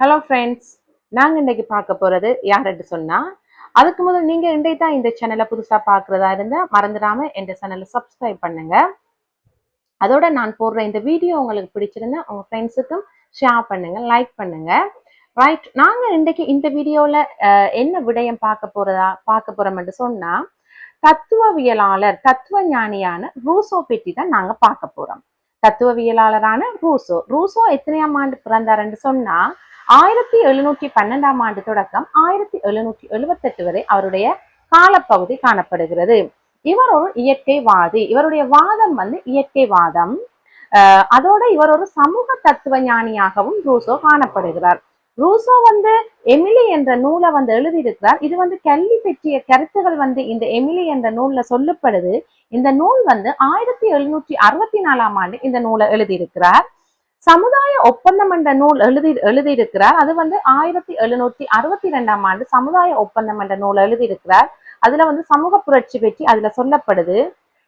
Hello friends நாங்கள் இன்னைக்கு பார்க்க போகிறது யாருன்னு சொன்னால் அதுக்கு முதல் நீங்கள் இன்றைக்கு தான் இந்த சேனலை புதுசாக பார்க்குறதா இருந்தால் மறந்துடாம இந்த சேனலை சப்ஸ்கிரைப் பண்ணுங்க. அதோட நான் போடுற இந்த வீடியோ உங்களுக்கு பிடிச்சிருந்தா உங்கள் ஃப்ரெண்ட்ஸுக்கும் ஷேர் பண்ணுங்க லைக் பண்ணுங்க. ரைட் நாங்கள் இன்றைக்கு இந்த வீடியோவில் என்ன விடயம் பார்க்க போறதா பார்க்க போகிறோம்னு சொன்னால் தத்துவவியலாளர் தத்துவ ஞானியான ரூசோ பெட்டி தான் நாங்கள் பார்க்க போறோம். தத்துவவியலாளரான ரூசோ ரூசோ எத்தனையாம் ஆண்டு பிறந்தாருன்னு சொன்னா ஆயிரத்தி எழுநூற்றி பன்னெண்டாம் ஆண்டு தொடக்கம் ஆயிரத்தி எழுநூற்றி எழுபத்தெட்டு வரை அவருடைய காலப்பகுதி காணப்படுகிறது. இவர் ஒரு இயற்கைவாதி. இவருடைய வாதம் வந்து இயற்கைவாதம். அதோட இவர் ஒரு சமூக தத்துவ ஞானியாகவும் ரூசோ காணப்படுகிறார். ரூசோ வந்து எமிலி என்ற நூலை வந்து எழுதியிருக்கிறார். இது வந்து கல்வி பற்றிய கருத்துகள் வந்து இந்த எமிலி என்ற நூல்ல சொல்லப்படுது. இந்த நூல் வந்து ஆயிரத்தி எழுநூற்றி அறுபத்தி நாலாம் ஆண்டு இந்த நூலை எழுதியிருக்கிறார். சமுதாய ஒப்பந்தம் என்ற நூல் எழுதி எழுதியிருக்கிறார். அது வந்து ஆயிரத்தி எழுநூற்றி அறுபத்தி ரெண்டாம் ஆண்டு சமுதாய ஒப்பந்தம் என்ற நூல் எழுதியிருக்கிறார். அதுல வந்து சமூக புரட்சி பற்றி அதுல சொல்லப்படுது.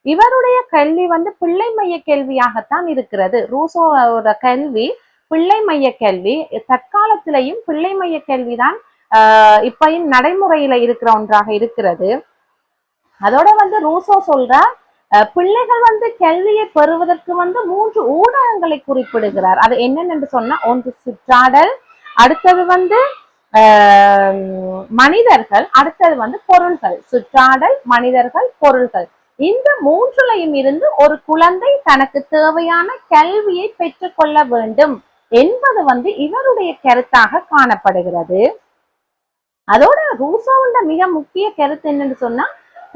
இவருடைய கல்வி வந்து பிள்ளை மைய கேள்வியாகத்தான் இருக்கிறது. ரூசோட கல்வி பிள்ளை மைய கல்வி தற்காலத்திலையும் பிள்ளை மைய கேள்விதான் ஆஹ் இப்பயும் நடைமுறையில இருக்கிற ஒன்றாக இருக்கிறது. அதோட வந்து ரூசோ சொல்ற பிள்ளைகள் வந்து கல்வியை பெறுவதற்கு வந்து மூன்று ஊடகங்களை குறிப்பிடுகிறார். அது என்னென்னு சொன்னா ஒன்று சுற்றாடல் அடுத்தது வந்து மனிதர்கள் அடுத்தது வந்து பொருள்கள். சுற்றாடல் மனிதர்கள் பொருள்கள். இந்த மூன்றுலையும் இருந்து ஒரு குழந்தை தனக்கு தேவையான கல்வியை பெற்றுக்கொள்ள வேண்டும் என்பது வந்து இவருடைய கருத்தாக காணப்படுகிறது. அதோட ரூசோண்ட மிக முக்கிய கருத்து என்னன்னு சொன்னா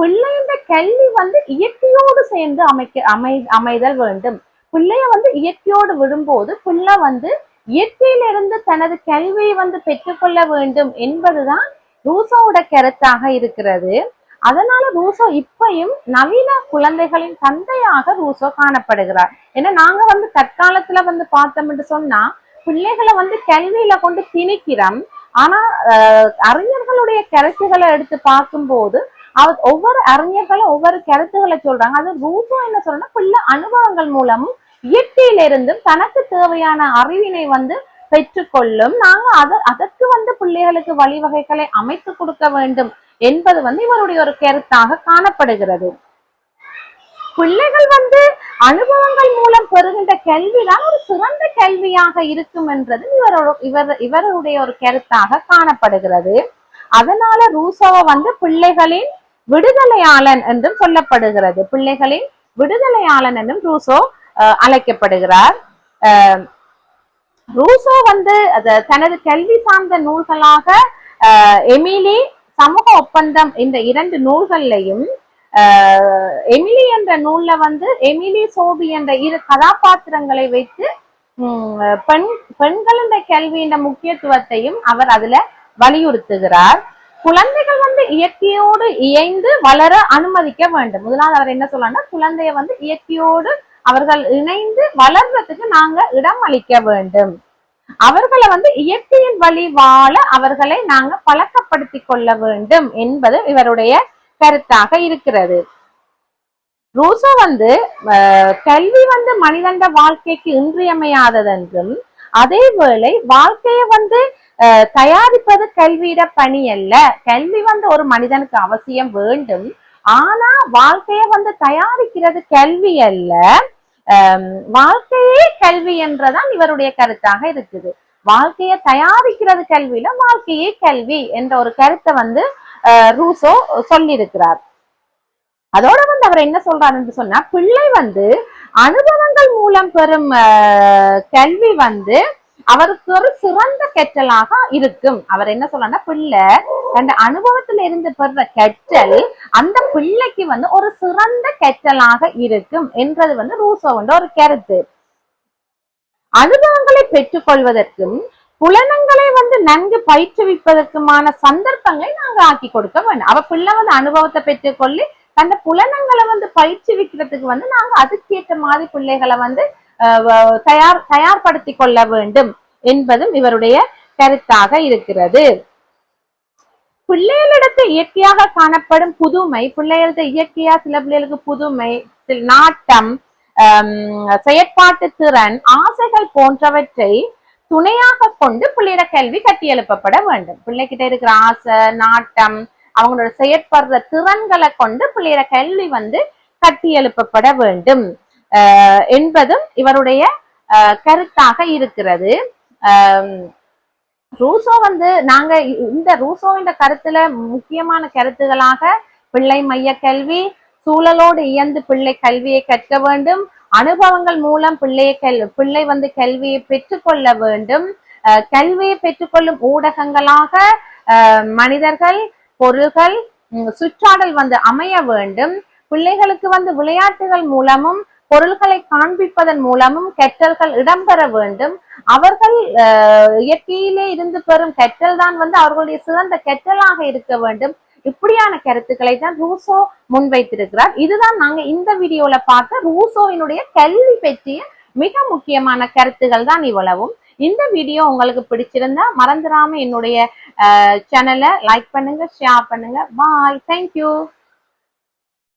பிள்ளையோட கல்வி வந்து இயற்கையோடு சேர்ந்து அமைக்க அமை அமைதல் வேண்டும். பிள்ளைய வந்து இயற்கையோடு விடும்போது பிள்ளை வந்து இயற்கையிலிருந்து தனது கல்வியை வந்து பெற்றுக்கொள்ள வேண்டும் என்பதுதான் ரூசோவோட கருத்தாக இருக்கிறது. அதனால ரூசோ இப்பயும் நவீன குழந்தைகளின் தந்தையாக ரூசோ காணப்படுகிறார். ஏன்னா நாங்க வந்து தற்காலத்துல வந்து பார்த்தோம்னு சொன்னா பிள்ளைகளை வந்து கல்வியில கொண்டு திணிக்கிறோம். ஆனா அஹ், அறிஞர்களுடைய கருத்துக்களை எடுத்து பார்க்கும்போது அவர் ஒவ்வொரு அறிஞர்களும் ஒவ்வொரு கருத்துக்களை சொல்றாங்க. அது ரூசோ என்ன சொல்றேன்னா பிள்ளை அனுபவங்கள் மூலமும் இயற்கையிலிருந்தும் தனக்கு தேவையான அறிவினை வந்து பெற்றுக்கொள்ளும். நாங்க அத அதற்கு வந்து பிள்ளைகளுக்கு வழிவகைகளை அமைத்து கொடுக்க வேண்டும் என்பது வந்து இவருடைய ஒரு கருத்தாக காணப்படுகிறது. பிள்ளைகள் வந்து அனுபவங்கள் மூலம் பெறுகின்ற கல்விதான் ஒரு சிறந்த கல்வியாக இருக்கும் என்றது இவரோட இவர் இவருடைய ஒரு கருத்தாக காணப்படுகிறது. அதனால ரூசோவை வந்து பிள்ளைகளின் விடுதலையாளன் என்றும் சொல்லப்படுகிறது. பிள்ளைகளின் விடுதலையாளன் என்றும் ரூசோ அழைக்கப்படுகிறார். ரூசோ வந்து தனது கல்வி சார்ந்த நூல்களாக எமிலி சமூக ஒப்பந்தம் இந்த இரண்டு நூல்கள்லையும் எமிலி என்ற நூல்ல வந்து எமிலி சோபி என்ற இரு கதாபாத்திரங்களை வைத்து உம், பெண் பெண்களின் கல்வியின் முக்கியத்துவத்தையும் அவர் அதுல வலியுறுத்துகிறார். குழந்தைகள் வந்து இயற்கையோடு இயைந்து வளர அனுமதிக்க வேண்டும். முதலாவது அவர் என்ன சொல்லலாம்னா குழந்தைய வந்து இயற்கையோடு அவர்கள் இணைந்து வளர்றதுக்கு நாங்க இடம் அளிக்க வேண்டும். அவர்களை வந்து இயற்கையின் வழி வாழ அவர்களை நாங்க பழக்கப்படுத்திக் கொள்ள வேண்டும் என்பது இவருடைய கருத்தாக இருக்கிறது. ரூசோ வந்து அஹ், கல்வி வந்து மனிதண்ட வாழ்க்கைக்கு இன்றியமையாததென்றும் அதே வேளை வாழ்க்கையை வந்து தயாரிப்பது கல்வியிட பணி அல்ல. கல்வி வந்து ஒரு மனிதனுக்கு அவசியம் வேண்டும். ஆனா வாழ்க்கையை வந்து தயாரிக்கிறது கல்வி அல்ல. வாழ்க்கையே கல்வி என்றதான் இவருடைய கருத்தாக இருக்குது. வாழ்க்கையை தயாரிக்கிறது கல்வியில வாழ்க்கையே கல்வி என்ற ஒரு கருத்தை வந்து ரூசோ சொல்லியிருக்கிறார். அதோட வந்து அவர் என்ன சொல்றாரு என்று சொன்னா பிள்ளை வந்து அனுபவங்கள் மூலம் பெறும் அஹ், கல்வி வந்து அவருக்கு ஒரு சிறந்த கற்றலாக இருக்கும். அவர் என்ன சொல்றாருன்னா பிள்ளை அந்த அனுபவத்துல இருந்து பெறுற கற்றல் அந்த பிள்ளைக்கு வந்து ஒரு சிறந்த கற்றலாக இருக்கும் என்றது வந்து ரூசோவோட ஒரு கருத்து. அனுபவங்களை பெற்றுக்கொள்வதற்கும் புலனங்களை வந்து நன்கு பயிற்றுவிப்பதற்குமான சந்தர்ப்பங்களை நாங்க ஆக்கி கொடுக்க வேண்டும். அவ பிள்ளை வந்து அனுபவத்தை பெற்றுக்கொள்ளி அந்த புலனங்களை வந்து பயிற்றுவிக்கிறதுக்கு வந்து நாங்க அதுக்கேற்ற மாதிரி பிள்ளைகளை வந்து தயார் தயார்படுத்திக் கொள்ள வேண்டும் என்பதும் இவருடைய கருத்தாக இருக்கிறது. பிள்ளைகளிடத்து இயற்கையாக காணப்படும் புதுமை பிள்ளைகளிடத்து இயற்கையா சில பிள்ளைகளுக்கு புதுமை நாட்டம் செயற்பாட்டு திறன் ஆசைகள் போன்றவற்றை துணையாக கொண்டு பிள்ளையோட கல்வி கட்டியெழுப்பப்பட வேண்டும். பிள்ளைகிட்ட இருக்கிற ஆசை நாட்டம் அவங்களோட செயற்படுற திறன்களை கொண்டு பிள்ளையோட கல்வி வந்து கட்டியெழுப்பப்பட வேண்டும். என்பதும் இவருடைய கருத்தாக இருக்கிறது. ஆஹ் ரூசோ வந்து நாங்க இந்த ரூசோவின் கருத்துல முக்கியமான கருத்துகளாக பிள்ளை மைய கல்வி சூழலோடு இயந்து பிள்ளை கல்வியை கற்க வேண்டும் அனுபவங்கள் மூலம் பிள்ளையை கல் பிள்ளை வந்து கல்வியை பெற்றுக்கொள்ள வேண்டும். அஹ் கல்வியை பெற்றுக்கொள்ளும் ஊடகங்களாக மனிதர்கள் பொருள்கள் சுற்றாடல் வந்து அமைய வேண்டும். பிள்ளைகளுக்கு வந்து விளையாட்டுகள் மூலமும் பொருள்களை காண்பிப்பதன் மூலமும் கற்றல்கள் இடம்பெற வேண்டும். அவர்கள் இயற்கையிலே இருந்து பெறும் கற்றல் தான் வந்து அவர்களுடைய சிறந்த கற்றலாக இருக்க வேண்டும். இப்படியான கருத்துக்களை தான் ரூசோ முன்வைத்திருக்கிறார். இதுதான் நாங்க இந்த வீடியோல பார்த்த ரூசோவினுடைய கல்வி பற்றிய மிக முக்கியமான கருத்துகள் தான் இவ்வளவும். இந்த வீடியோ உங்களுக்கு பிடிச்சிருந்தா மறந்துடாம என்னுடைய சேனலை லைக் பண்ணுங்க ஷேர் பண்ணுங்க. Bye thank you